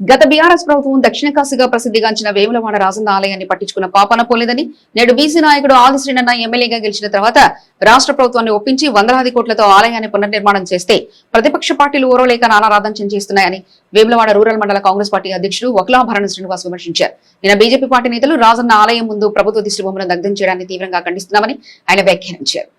గత బీఆర్ఎస్ ప్రభుత్వం దక్షిణ కాశీగా ప్రసిద్ధిగాంచిన వేములవాడ రాజన్న ఆలయాన్ని పట్టించుకున్న పాపన పోలేదని నేడు బీసీ నాయకుడు ఆది శ్రీనన్న ఎమ్మెల్యేగా గెలిచిన తర్వాత రాష్ట్ర ప్రభుత్వాన్ని ఒప్పించి వందలాది కోట్లతో ఆలయాన్ని పునర్నిర్మాణం చేస్తే ప్రతిపక్ష పార్టీలు ఓరోలేక నానారాధం చేస్తున్నాయని వేములవాడ రూరల్ మండల కాంగ్రెస్ పార్టీ అధ్యక్షుడు వకులాభరణ శ్రీనివాస్ విమర్శించారు. నిన్న బీజేపీ పార్టీ నేతలు రాజన్న ఆలయం ముందు ప్రభుత్వ దిష్టి దగ్ధం చేయడాన్ని తీవ్రంగా ఖండిస్తున్నామని ఆయన వ్యాఖ్యానించారు.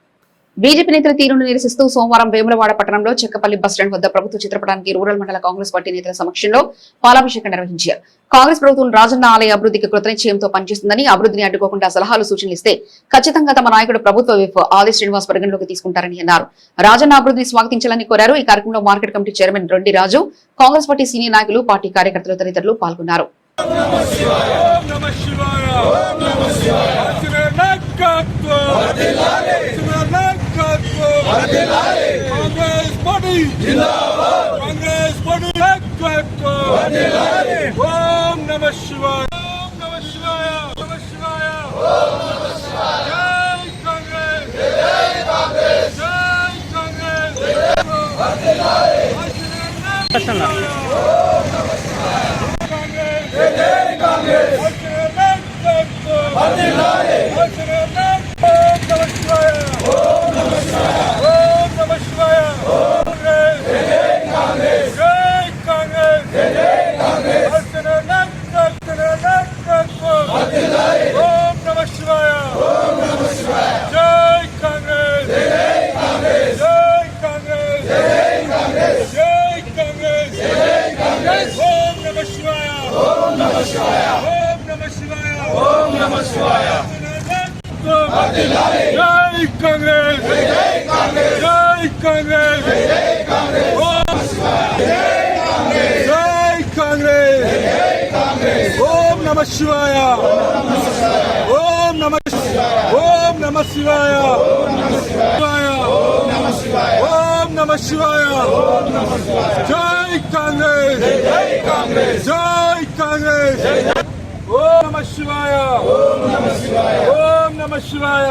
బీజేపీ నేతల తీరును నిరసిస్తూ సోమవారం వేములవాడ పట్టణంలో చెక్కపల్లి బస్టాండ్ వద్ద ప్రభుత్వ చిత్రపటానికి రూరల్ మండల కాంగ్రెస్ పార్టీ నేతల సమక్షంలో పాలాభిషేకం నిర్వహించారు. కాంగ్రెస్ ప్రభుత్వం రాజన్న ఆలయ అభివృద్ధికి కృతనిశ్చయంతో పనిచేస్తుందని అభివృద్ధిని అడ్డుకోకుండా సలహాలు సూచనలు ఇస్తే ఖచ్చితంగా తమ నాయకుడు ప్రభుత్వ విప్ ఆది శ్రీనివాస్ పరిగణలోకి తీసుకుంటారని అన్నారు. రాజన్న అభివృద్ధిని స్వాగతించాలని కోరారు. ఈ కార్యక్రమంలో market committee chairman Rondi Raju Congress party senior నాయకులు పార్టీ కార్యకర్తలు తదితరులు పాల్గొన్నారు ఓం నమ శివాయ ఓం నమ శివాయ అసుర నాయకత్వం వర్ధిల్లాలి అసుర నాయకత్వం వర్ధిల్లాలి కాంగ్రెస్ పార్టీ జిందాబాద్ కాంగ్రెస్ పార్టీ నాయకత్వం వర్ధిల్లాలి ఓం నమ శివాయ ఓం నమ శివాయ నమ శివాయ ఓం నమ శివాయ జై కాంగ్రెస్ జై కాంగ్రెస్. జై కాంగ్రెస్ వర్ధిల్లాలి అసుర నాయకత్వం జై కాంగ్రెస్ జై కాంగ్రెస్ జై కాంగ్రెస్ జై కాంగ్రెస్ జై కాంగ్రెస్ ఓం నమ శివాయ ఓం నమ శివాయ ఓం నమ శివాయ. ఓం నమ శివాయ. జై కాంగ్రెస్ జై కాంగ్రెస్ జై కాంగ్రెస్ జై కాంగ్రెస్ ఓం జై కాంగ్రెస్ జై కాంగ్రెస్ ఓం నమ శివాయ. ఓం నమ ఓం నమ శివాయ. శివాయ జై కాంగ్రెస్ జై కాంగ్రెస్ జై కాంగ్రెస్ ఓం నమ శివాయ ఓం నమ శివాయ ఓం నమ శివాయ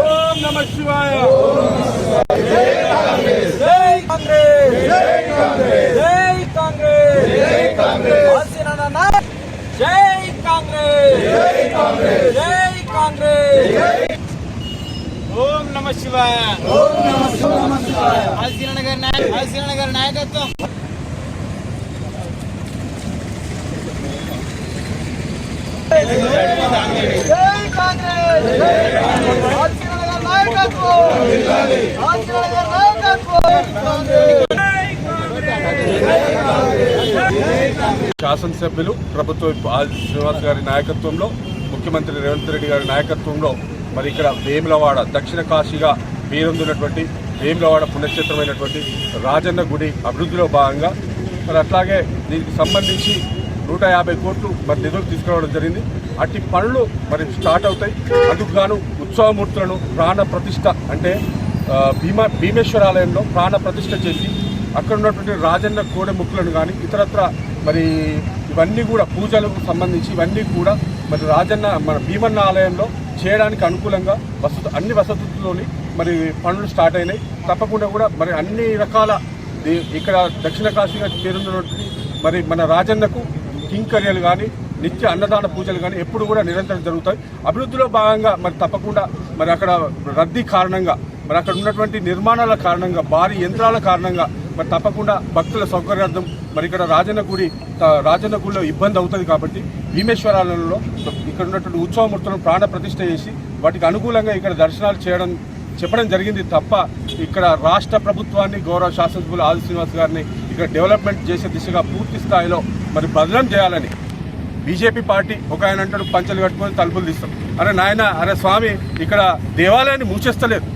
ఓం నమ శివాయ జై కాంగ్రెస్ జై కాంగ్రెస్ జై కాంగ్రెస్ జై కాంగ్రెస్ జై కాంగ్రెస్ జై కాంగ్రెస్ జై కాంగ్రెస్ జై కాంగ్రెస్ ఓం నమ శివాయ. నగర్ నాయక్ నగర్ నాయకత్వం. శాసనసభ్యులు ప్రభుత్వ శ్రీనివాస్ గారి నాయకత్వంలో ముఖ్యమంత్రి రేవంత్ రెడ్డి గారి నాయకత్వంలో మరి ఇక్కడ వేములవాడ దక్షిణ కాశీగా పేరొందినటువంటి వేములవాడ పుణ్యక్షేత్రమైనటువంటి రాజన్న గుడి అభివృద్ధిలో భాగంగా మరి అట్లాగే దీనికి సంబంధించి నూట యాభై కోట్లు మరి నిధులు తీసుకురావడం జరిగింది. అట్టి పనులు మరి స్టార్ట్ అవుతాయి. అందుకు గాను ఉత్సవమూర్తులను ప్రాణ ప్రతిష్ట అంటే ఆ, భీమా భీమేశ్వరాలయంలో ప్రాణ ప్రతిష్ట చేసి అక్కడ ఉన్నటువంటి రాజన్న కోడె ముక్కులను కానీ ఇతరత్ర మరి ఇవన్నీ కూడా పూజలకు సంబంధించి ఇవన్నీ కూడా మరి రాజన్న మన భీమన్న ఆలయంలో చేయడానికి అనుకూలంగా వసతు అన్ని వసతుల్లోని మరి పనులు స్టార్ట్ అయినాయి. తప్పకుండా కూడా మరి అన్ని రకాల ఇక్కడ దక్షిణ కాశీగా చేరున్నటువంటి మరి మన రాజన్నకు కింకర్యలు కానీ నిత్య అన్నదాన పూజలు కానీ ఎప్పుడు కూడా నిరంతరం జరుగుతాయి. అభివృద్ధిలో భాగంగా మరి తప్పకుండా మరి అక్కడ రద్దీ కారణంగా మరి అక్కడ ఉన్నటువంటి నిర్మాణాల కారణంగా భారీ యంత్రాల కారణంగా మరి తప్పకుండా భక్తుల సౌకర్యార్థం మరి ఇక్కడ రాజన్న గుడి రాజన్న గుడిలో ఇబ్బంది అవుతుంది కాబట్టి భీమేశ్వరాలయంలో ఇక్కడ ఉన్నటువంటి ఉత్సవమూర్తులను ప్రాణ ప్రతిష్ట చేసి వాటికి అనుకూలంగా ఇక్కడ దర్శనాలు చేయడం చెప్పడం జరిగింది తప్ప ఇక్కడ రాష్ట్ర ప్రభుత్వాన్ని గౌరవ శాసనసభ్యులు ఆది శ్రీనివాస్ గారిని ఇక్కడ డెవలప్మెంట్ చేసే దిశగా పూర్తి స్థాయిలో మరి బదనం చేయాలని బీజేపీ పార్టీ ఒక ఆయన అంటాడు పంచలు కట్టుకొని తలుపులు తీస్తాం. అరే నాయన అరే స్వామి ఇక్కడ దేవాలయాన్ని మూసేస్తలేదు.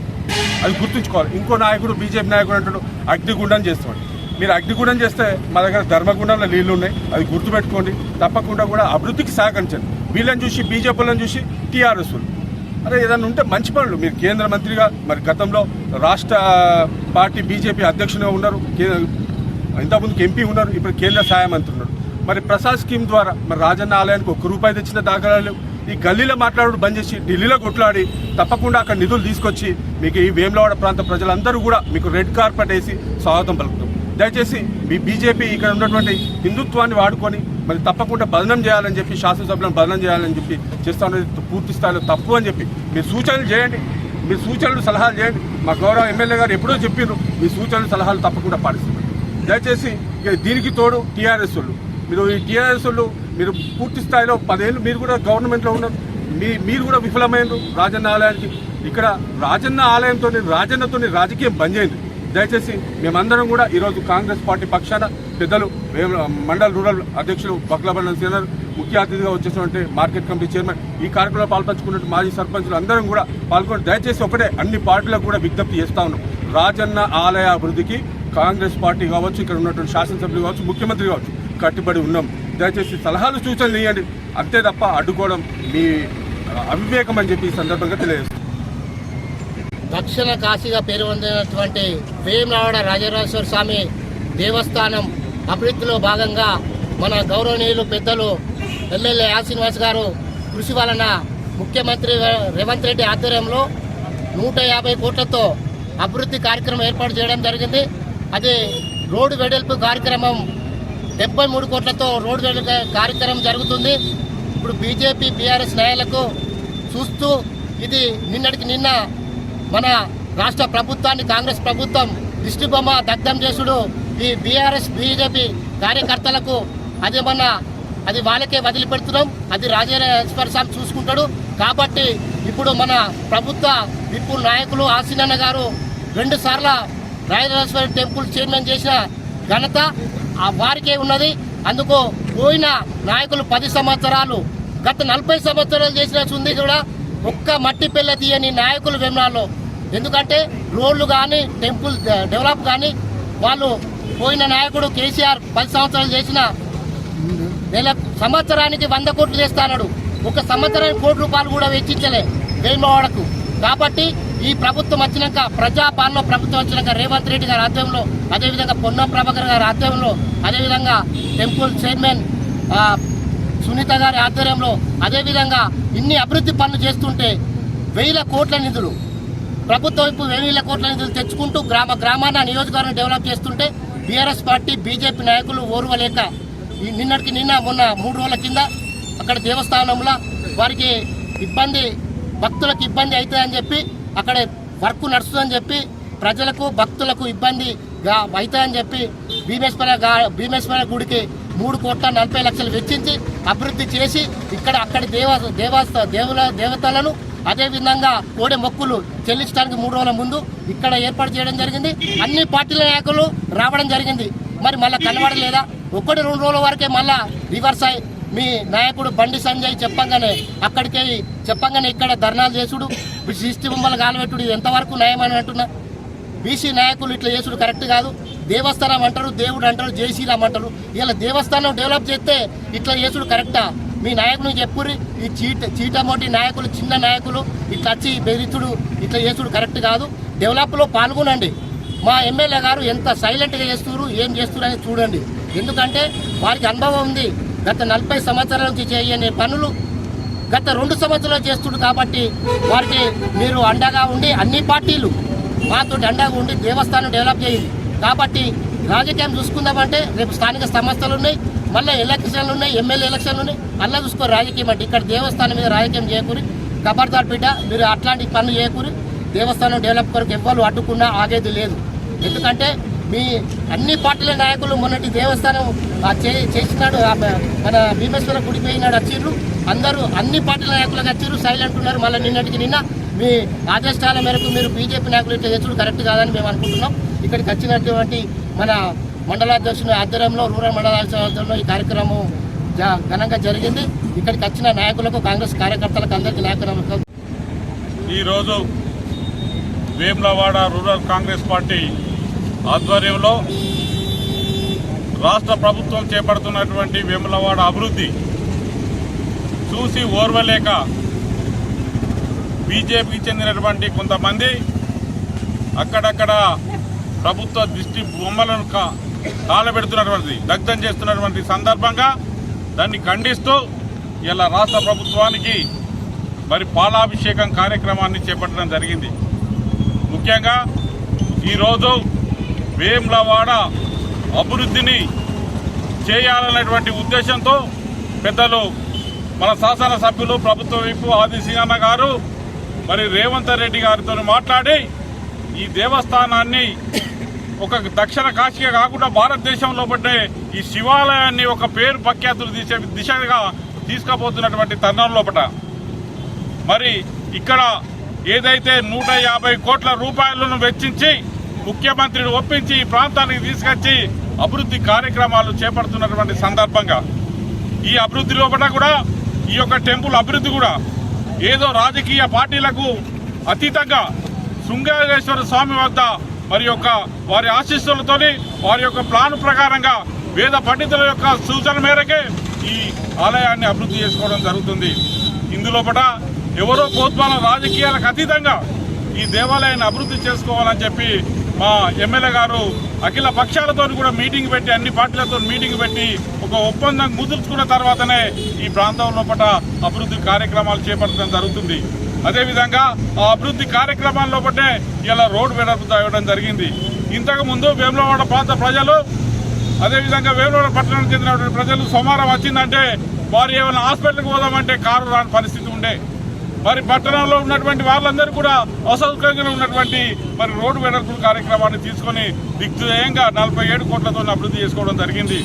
అది గుర్తుంచుకోవాలి. ఇంకో నాయకుడు బీజేపీ నాయకుడు అంటాడు అగ్నిగుండం చేస్తాడు మీరు అగ్నిగుండం చేస్తే మా దగ్గర ధర్మగుండంలో నీళ్ళు ఉన్నాయి. అది గుర్తుపెట్టుకోండి. తప్పకుండా కూడా అభివృద్ధికి సహకరించండి. వీళ్ళని చూసి బీజేపీలను చూసి టీఆర్ఎస్ అరే ఏదైనా ఉంటే మంచి పనులు. మీరు కేంద్ర మంత్రిగా మరి గతంలో రాష్ట్ర పార్టీ బీజేపీ అధ్యక్షునిగా ఉన్నారు. ఇంతకుముందుకు ఎంపీ ఉన్నారు. ఇప్పుడు కేంద్ర సహాయ మంత్రి ఉన్నారు మరి ప్రసాద్ స్కీమ్ ద్వారా మరి రాజన్న ఆలయానికి ఒక్క రూపాయి తెచ్చిన దాఖలాలు లేవు. ఈ గల్లీలో మాట్లాడు బంద్ చేసి ఢిల్లీలో కొట్లాడి తప్పకుండా అక్కడ నిధులు తీసుకొచ్చి మీకు ఈ వేములవాడ ప్రాంత ప్రజలందరూ కూడా మీకు రెడ్ కార్పెట్ వేసి స్వాగతం పలుకుతారు. దయచేసి మీ బీజేపీ ఇక్కడ ఉన్నటువంటి హిందుత్వాన్ని వాడుకొని మరి తప్పకుండా బదనం చేయాలని చెప్పి శాసనసభ్యులను బదనం చేయాలని చెప్పి చేస్తా ఉన్నది పూర్తి స్థాయిలో తప్పు అని చెప్పి. మీరు సూచనలు చేయండి. మీ సూచనలు సలహాలు చేయండి. మా గౌరవ ఎమ్మెల్యే గారు ఎప్పుడో చెప్పారు మీ సూచనలు సలహాలు తప్పకుండా పాటిస్తున్నారు. దయచేసి దీనికి తోడు టీఆర్ఎస్ వాళ్ళు. మీరు ఈ టీఆర్ఎస్ వాళ్ళు మీరు పూర్తి స్థాయిలో పదేళ్ళు మీరు కూడా గవర్నమెంట్లో ఉన్నారు. మీ మీరు కూడా విఫలమైనరు రాజన్న ఆలయానికి ఇక్కడ రాజన్న ఆలయంతో రాజన్నతో రాజకీయం బంద్ చేయండి దయచేసి మేమందరం కూడా ఈరోజు కాంగ్రెస్ పార్టీ పక్షాన పెద్దలు మండల రూరల్ అధ్యక్షులు బక్లాబండ సీనర్ ముఖ్య అతిథిగా వచ్చేసినటువంటి మార్కెట్ కమిటీ చైర్మన్ ఈ కార్యక్రమంలో పాల్పంచుకున్నట్టు మాజీ సర్పంచులు అందరం కూడా పాల్గొని దయచేసి ఒకటే అన్ని పార్టీలకు కూడా విజ్ఞప్తి చేస్తా ఉన్నాం. రాజన్న ఆలయ అభివృద్ధికి కాంగ్రెస్ పార్టీ కావచ్చు ఇక్కడ ఉన్నటువంటి శాసనసభ్యులు కావచ్చు ముఖ్యమంత్రి కావచ్చు కట్టుబడి ఉన్నాం. దయచేసి సలహాలు సూచనలు ఇవ్వండి అంతే తప్ప అడ్డుకోవడం మీ అవివేకం అని చెప్పి ఈ సందర్భంగా తెలియజేస్తాం దక్షిణ కాశీగా పేరు పొందినటువంటి వేమరావాడ రాజరాజేశ్వర స్వామి దేవస్థానం అభివృద్ధిలో భాగంగా మన గౌరవనీయులు పెద్దలు ఎమ్మెల్యే ఆ శ్రీనివాస్ గారు కృషి వలన ముఖ్యమంత్రి రేవంత్ రెడ్డి ఆధ్వర్యంలో నూట యాభై కోట్లతో అభివృద్ధి కార్యక్రమం ఏర్పాటు చేయడం జరిగింది. అది రోడ్డు వెడల్పు కార్యక్రమం డెబ్బై మూడు కోట్లతో రోడ్డు వెడల్పు కార్యక్రమం జరుగుతుంది. ఇప్పుడు బీజేపీ బీఆర్ఎస్ నాయకులకు చూస్తూ ఇది నిన్నటికి నిన్న మన రాష్ట్ర ప్రభుత్వాన్ని కాంగ్రెస్ ప్రభుత్వం దిష్టిబొమ్మ దగ్ధం చేసుడు ఈ బీఆర్ఎస్ బీజేపీ కార్యకర్తలకు అది మన అది వాళ్ళకే వదిలిపెడుతున్నాం. అది రాజేశ్వర స్వామి చూసుకుంటాడు. కాబట్టి ఇప్పుడు మన ప్రభుత్వ విప్పు నాయకులు ఆసీనన్న గారు రెండు సార్ల రాజరాజేశ్వర టెంపుల్ చైర్మన్ చేసిన ఘనత ఆ వారికే ఉన్నది. అందుకు పోయిన నాయకులు పది సంవత్సరాలు గత నలభై సంవత్సరాలు చేసిన ఉంది కూడా ఒక్క మట్టి పిల్ల తీయని నాయకులు వెమ్నాల్లో ఎందుకంటే రోడ్లు కానీ టెంపుల్ డెవలప్ కానీ వాళ్ళు పోయిన నాయకుడు కేసీఆర్ పది సంవత్సరాలు చేసిన నెల సంవత్సరానికి వంద కోట్లు చేస్తాడు ఒక సంవత్సరానికి కోటి రూపాయలు కూడా వెచ్చించలే వేమవాడకు కాబట్టి ఈ ప్రభుత్వం వచ్చినాక ప్రజాపాలన ప్రభుత్వం వచ్చినాక రేవంత్ రెడ్డి గారి ఆధ్వర్యంలో అదేవిధంగా పొన్నం ప్రభాకర్ గారి ఆధ్వర్యంలో అదేవిధంగా టెంపుల్ చైర్మన్ సునీత గారి ఆధ్వర్యంలో అదేవిధంగా ఇన్ని అభివృద్ధి పనులు చేస్తుంటే వేల కోట్ల నిధులు ప్రభుత్వం వైపు వేల కోట్ల నిధులు తెచ్చుకుంటూ గ్రామ గ్రామాన నియోజకవర్గం డెవలప్ చేస్తుంటే బీఆర్ఎస్ పార్టీ బీజేపీ నాయకులు ఓర్వలేక నిన్నటికి నిన్న మొన్న మూడు రోజుల కింద అక్కడ దేవస్థానంలో వారికి ఇబ్బంది భక్తులకు ఇబ్బంది అవుతుందని చెప్పి అక్కడ వర్క్ నడుస్తుందని చెప్పి ప్రజలకు భక్తులకు ఇబ్బంది అవుతుందని చెప్పి భీమేశ్వర భీమేశ్వర గుడికి మూడు కోట్ల నలభై లక్షలు వెచ్చించి అభివృద్ధి చేసి ఇక్కడ అక్కడి దేవ దేవస్థ దేవుల దేవతలను అదేవిధంగా కోడె మొక్కులు చెల్లించడానికి మూడు రోజుల ముందు ఇక్కడ ఏర్పాటు చేయడం జరిగింది. అన్ని పార్టీల నాయకులు రావడం జరిగింది. మరి మళ్ళీ కనబడలేదా? ఒకటి రెండు రోజుల వరకే మళ్ళా రివర్స్ అయి మీ నాయకుడు బండి సంజయ్ చెప్పంగానే అక్కడికి చెప్పంగానే ఇక్కడ ధర్నాలు చేసుడు. సృష్టి బొమ్మలు కాలబెట్టుడు ఎంతవరకు న్యాయమని అంటున్నా? బీసీ నాయకులు ఇట్లా చేసుడు కరెక్ట్ కాదు. దేవస్థానం అంటారు దేవుడు అంటారు జై శ్రీరామ్ అంటారు. ఇలా దేవస్థానం డెవలప్ చేస్తే ఇట్లా చేసుడు కరెక్టా? మీ నాయకులు చెప్పుర్రి ఈ చీట చీటమోటి నాయకులు చిన్న నాయకులు ఇట్లా వచ్చి బెదిరితుడు ఇట్లా చేసుడు కరెక్ట్ కాదు. డెవలప్లో పాల్గొనండి. మా ఎమ్మెల్యే గారు ఎంత సైలెంట్గా చేస్తున్నారు ఏం చేస్తున్నారు అనేది చూడండి. ఎందుకంటే వారికి అనుభవం ఉంది. గత నలభై సంవత్సరాల నుంచి చేయని పనులు గత రెండు సంవత్సరాలు చేస్తుడు కాబట్టి వారికి మీరు అండగా ఉండి అన్ని పార్టీలు మాతో అండగా ఉండి దేవస్థానం డెవలప్ చేయండి. కాబట్టి రాజకీయం చూసుకుందామంటే రేపు స్థానిక సంస్థలు ఉన్నాయి మళ్ళీ ఎలక్షన్లు ఉన్నాయి ఎమ్మెల్యే ఎలక్షన్లు ఉన్నాయి. అలా చూసుకో రాజకీయం అంటే ఇక్కడ దేవస్థానం మీద రాజకీయం చేయకూరి కబర్దార్ బిడ్డ మీరు అట్లాంటి పనులు చేయకూరి దేవస్థానం డెవలప్ కొరకు ఎవ్వరు అడ్డుకున్నా ఆగేది లేదు. ఎందుకంటే మీ అన్ని పార్టీల నాయకులు మొన్నటి దేవస్థానం చే- చేసినాడు ఆ మన భీమేశ్వర గుడిపోయినాడు వచ్చిర్రు. అందరూ అన్ని పార్టీల నాయకులకు వచ్చిర్రు సైలెంట్ ఉన్నారు. మళ్ళీ నిన్నటికి నిన్న మీ ఆదేశాల మేరకు మీరు బీజేపీ నాయకులు ఇట్లా చేసుడు కరెక్ట్ కాదని మేము అనుకుంటున్నాం. ఇక్కడికి వచ్చినటువంటి మన మండలాధ్యక్షుని ఆధ్వర్యంలో రూరల్ మండలాధ్యక్షుల ఈ కార్యక్రమం జ- ఘనంగా జరిగింది. ఇక్కడికి వచ్చిన నాయకులకు కాంగ్రెస్ కార్యకర్తలకు అందరికీ నాయకులకు ఈరోజు వేములవాడ రూరల్ కాంగ్రెస్ పార్టీ ఆధ్వర్యంలో రాష్ట్ర ప్రభుత్వం చేపడుతున్నటువంటి వేములవాడ అభివృద్ధి చూసి ఓర్వలేక బీజేపీకి చెందినటువంటి కొంతమంది అక్కడక్కడ ప్రభుత్వ దృష్టి బొమ్మలను తాళబెడుతున్నటువంటి దగ్ధం చేస్తున్నటువంటి సందర్భంగా దాన్ని ఖండిస్తూ ఇలా రాష్ట్ర ప్రభుత్వానికి మరి పాలాభిషేకం కార్యక్రమాన్ని చేపట్టడం జరిగింది. ముఖ్యంగా ఈరోజు వేములవాడ అభివృద్ధిని చేయాలనేటువంటి ఉద్దేశంతో పెద్దలు మన శాసనసభ్యులు ప్రభుత్వ వైపు ఆది సింగన్న గారు మరి రేవంత్ రెడ్డి గారితో మాట్లాడి ఈ దేవస్థానాన్ని ఒక దక్షిణ కాశీగా కాకుండా భారతదేశంలో పడ్డే ఈ శివాలయాన్ని ఒక పేరు ప్రఖ్యాతులు తీసే దిశగా తీసుకుపోతున్నటువంటి తరుణంలో పట మరి ఇక్కడ ఏదైతే నూట యాభై కోట్ల రూపాయలను వెచ్చించి ముఖ్యమంత్రిని ఒప్పించి ఈ ప్రాంతానికి తీసుకొచ్చి అభివృద్ధి కార్యక్రమాలు చేపడుతున్నటువంటి సందర్భంగా. ఈ అభివృద్ధి లోపల కూడా ఈ యొక్క టెంపుల్ అభివృద్ధి కూడా ఏదో రాజకీయ పార్టీలకు అతీతంగా శృంగారేశ్వర స్వామి వద్ద మరి యొక్క వారి ఆశీస్సులతోని వారి యొక్క ప్లాన్ ప్రకారంగా వేద పండితుల యొక్క సూచన మేరకే ఈ ఆలయాన్ని అభివృద్ధి చేసుకోవడం జరుగుతుంది. ఇందులోపట ఎవరో కోత్వాల రాజకీయాలకు అతీతంగా ఈ దేవాలయాన్ని అభివృద్ధి చేసుకోవాలని చెప్పి మా ఎమ్మెల్యే గారు అఖిల పక్షాలతో కూడా మీటింగ్ పెట్టి అన్ని పార్టీలతో మీటింగ్ పెట్టి ఒక ఒప్పందం కుదుర్చుకున్న తర్వాతనే ఈ ప్రాంతం లోపల అభివృద్ధి కార్యక్రమాలు చేపట్టడం జరుగుతుంది. అదేవిధంగా ఆ అభివృద్ధి కార్యక్రమాల లోపటే ఇలా రోడ్డు వెడల్పు తాగడం జరిగింది. ఇంతకుముందు వేములవాడ ప్రాంత ప్రజలు అదేవిధంగా వేములవాడ పట్టణానికి చెందినటువంటి ప్రజలు సోమవారం వచ్చిందంటే వారు ఏమైనా హాస్పిటల్కి పోదామంటే కారు రాని పరిస్థితి ఉండే. మరి పట్టణంలో ఉన్నటువంటి వాళ్ళందరూ కూడా అసౌకర్యంగా ఉన్నటువంటి మరి రోడ్డు వెడల్పు కార్యక్రమాన్ని తీసుకొని దిగ్విజయంగా నలభై ఏడు కోట్లతో అభివృద్ధి చేసుకోవడం జరిగింది.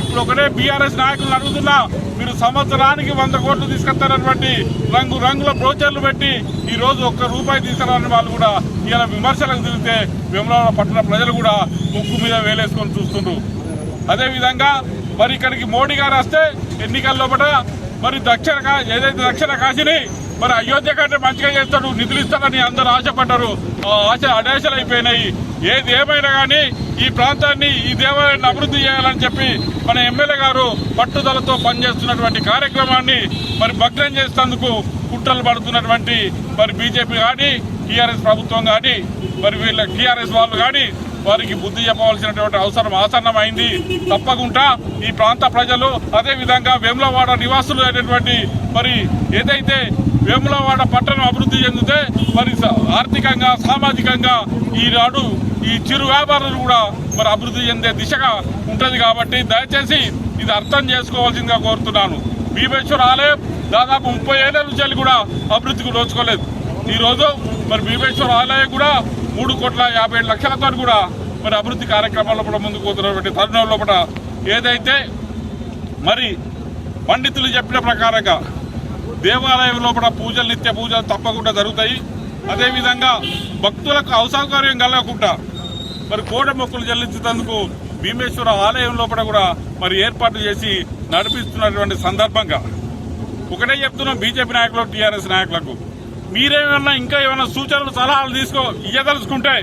ఇప్పుడు ఒకటే బీఆర్ఎస్ నాయకులను అడుగుతున్నా మీరు సంవత్సరానికి వంద కోట్లు తీసుకొస్తారన్నటువంటి రంగు రంగుల బ్రోచర్లు పెట్టి ఈరోజు ఒక్క రూపాయి తీసుకురాని వాళ్ళు కూడా ఇలా విమర్శలకు తిరిగితే విమలవరం పట్టణ ప్రజలు కూడా ముక్కు మీద వేలేసుకొని చూస్తుండ్రు. అదేవిధంగా మరి ఇక్కడికి మోడీ గారు వస్తే ఎన్నికల లోపల మరి దక్షిణ ఏదైతే దక్షిణ కాశీని మరి అయోధ్య కంటే మంచిగా చేస్తాడు నిధులు ఇస్తాడని అందరూ ఆశపడ్డారు. ఆ ఆశ అడేశలు అయిపోయినాయి. ఏది ఏమైనా కానీ ఈ ప్రాంతాన్ని ఈ దేవాలయాన్ని అభివృద్ధి చేయాలని చెప్పి మన ఎమ్మెల్యే గారు పట్టుదలతో పనిచేస్తున్నటువంటి కార్యక్రమాన్ని మరి భగ్నం చేసేందుకు కుట్రలు పడుతున్నటువంటి మరి బీజేపీ కానీ టీఆర్ఎస్ ప్రభుత్వం కానీ మరి వీళ్ళ టీఆర్ఎస్ వాళ్ళు కానీ వారికి బుద్ధి చెప్పవలసినటువంటి అవసరం ఆసన్నమైంది. తప్పకుండా ఈ ప్రాంత ప్రజలు అదే విధంగా వేములవాడ నివాసులు అయినటువంటి మరి ఏదైతే వేములవాడ పట్టణం అభివృద్ధి చెందితే మరి ఆర్థికంగా సామాజికంగా ఈనాడు ఈ చిరు వ్యాపారులు కూడా మరి అభివృద్ధి చెందే దిశగా ఉంటుంది కాబట్టి దయచేసి ఇది అర్థం చేసుకోవాల్సిందిగా కోరుతున్నాను. భీమేశ్వర ఆలయం దాదాపు ముప్పై ఏళ్ళ నుంచి కూడా అభివృద్ధికి నోచుకోలేదు. ఈరోజు మరి భీమేశ్వర ఆలయం కూడా మూడు కోట్ల యాభై లక్షలతో కూడా మరి అభివృద్ధి కార్యక్రమాల కూడా ముందుకు పోతున్నటువంటి తరుణం లోపల ఏదైతే మరి పండితులు చెప్పిన ప్రకారంగా దేవాలయం లోపల పూజలు నిత్య పూజలు తప్పకుండా జరుగుతాయి. అదేవిధంగా భక్తులకు అసౌకర్యం కలగకుండా మరి కోడ మొక్కులు చెల్లించేందుకు భీమేశ్వర ఆలయం లోపల కూడా మరి ఏర్పాటు చేసి నడిపిస్తున్నటువంటి సందర్భంగా ఒకటే చెప్తున్నాం బీజేపీ నాయకులు టీఆర్ఎస్ నాయకులకు. మీరేమన్నా ఇంకా ఏమైనా సూచనలు సలహాలు తీసుకో ఇయ్యదలుచుకుంటే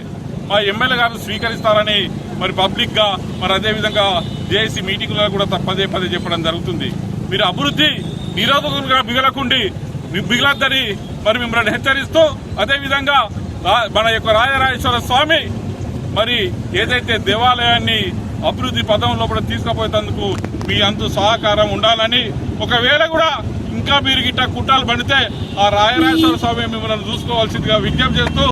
మా ఎమ్మెల్యే గారు స్వీకరిస్తారని మరి పబ్లిక్గా మరి అదేవిధంగా జేఏసీ మీటింగ్లో కూడా పదే పదే చెప్పడం జరుగుతుంది. మీరు అభివృద్ధి నిరోధకులుగా మిగలకుండి మిగిలద్దని మరి మిమ్మల్ని హెచ్చరిస్తూ అదే విధంగా మన యొక్క రాజరాజేశ్వర స్వామి మరి ఏదైతే దేవాలయాన్ని అభివృద్ధి పదం లోపల తీసుకుపోయేందుకు మీ అంతు సహకారం ఉండాలని ఒకవేళ కూడా ఇంకా మీరు గిట్ట కుట్రాలు పడితే ఆ రాయరాజేశ్వర స్వామి మిమ్మల్ని చూసుకోవాల్సిందిగా విజ్ఞప్తి చేస్తూ